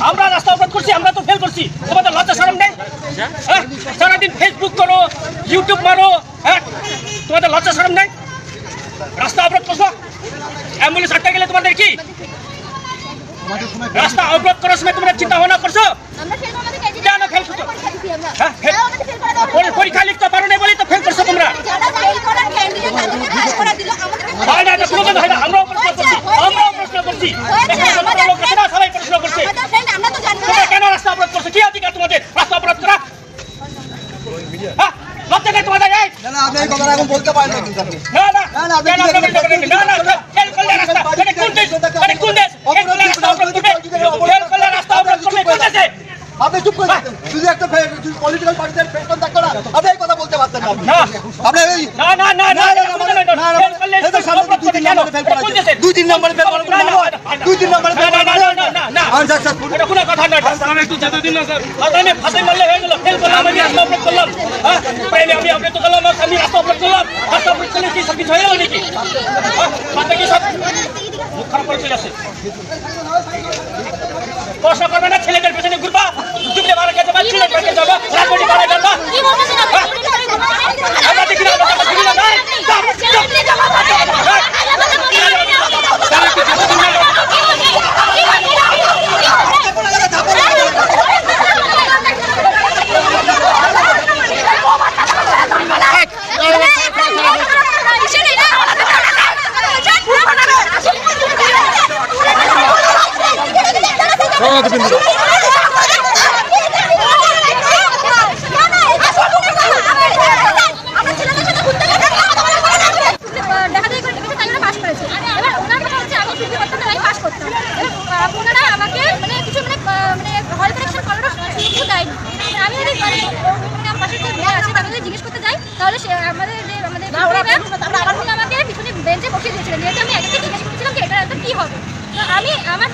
আমরা রাস্তা অবরোধ করছি আমরা তো ফেল করছি। তোমাদের লজ্জা শরম নেই? হ্যাঁ? সারাদিন ফেসবুক করো ইউটিউব মারো হ্যাঁ? তোমাদের লজ্জা শরম নেই? রাস্তা অবরোধ করছ? অ্যাম্বুলেন্স আটকে গেলে তোমাদের কি? রাস্তা অবরোধ করার সময় তোমরা চিন্তা ভাবনা করছ? আমরা ফেল কেন fail করছ? পরীক্ষা আমরা। হ্যাঁ, ফেল পরীক্ষা লিখতে পারো না বলেই তো ফেল করছ তোমরা। যারা ফেল করার ক্যান্ডিডেট তাদেরকে পাস বলতে না না না না না না না না না দুই তিন দুই দুই তিন নম্বরে না, না, না, না। আর স্যার, স্যার, এটা কোনো কথা নয় ফাঁসি ফাঁসি মারলে হয়ে গেল। ফেল করলাম আমি রাস্তা অবরোধ করলাম। হ্যাঁ? প্রেমে আমি অবরোধ করলাম আর আমি রাস্তা অবরোধ করলাম। রাস্তা অবরোধ করলে কি সব কিছু হয়ে গেল নাকি? হ্যাঁ? মাথা কি সব মুখ খারাপ করে চলে আসে? করবে না ছেলেদের পেছনে ঘুরবা। চুপলে মারা গেছে বা ছেলের পেছনে যাবা রাজবাড়ি মারা যাবা কি বলছেন হ্যাঁ? আমরা দেখি না আমরা দেখি না ভাই চাপ, চাপ। দেখাদেখি করে ডেকেছে, তাই ওরা pass করেছে। এবার ওনার কথা হচ্ছে, আমি ফিরতে পারতাম না, আমি pass করতাম। এবার, আহ, ওনারা আমাকে মানে কিছু মানে, আহ, মানে hall correction করারও সুযোগ দেয়নি। আমি যদি মানে, মানে আমার পাশে যে মেয়ে আছে, তাকে যদি জিজ্ঞেস করতে যাই, তাহলে সে আমাদের যে আমাদের আমাকে পিছনে বেঞ্চে বসিয়ে দিয়েছিলেন যেহেতু আমি একজনকে জিজ্ঞেস করছিলাম যে এটা কি হবে আমি- আমরা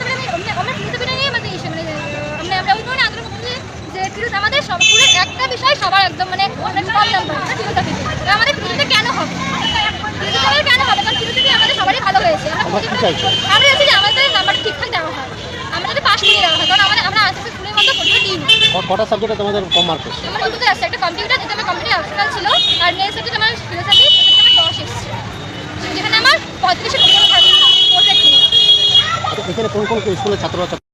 পুরো একটা বিষয় সবার একদম মানে কম নাম্বার আমাদের কেন হবে? কেন হবে? কারণ আমাদের সবারই ভালো হয়েছে। আমরা চাইছি? যে আমাদের নাম্বার ঠিকঠাক দেওয়া হয়। আমরা যদি পাস করে দেওয়া হয় কারণ আমাদের আমরা আজকে স্কুলের মতো পরীক্ষা দিই কটা সাবজেক্টে তোমাদের কম মার্ক আমার দুটোতে আসছে একটা কম্পিউটার যেটা আমার কম্পিউটার অপশনাল ছিল আর নেক্সট সাবজেক্ট আমার ফিলোসফি সেটা আমার দশ এসেছে। যেখানে আমার এখানে কোন কোন স্কুলের ছাত্ররা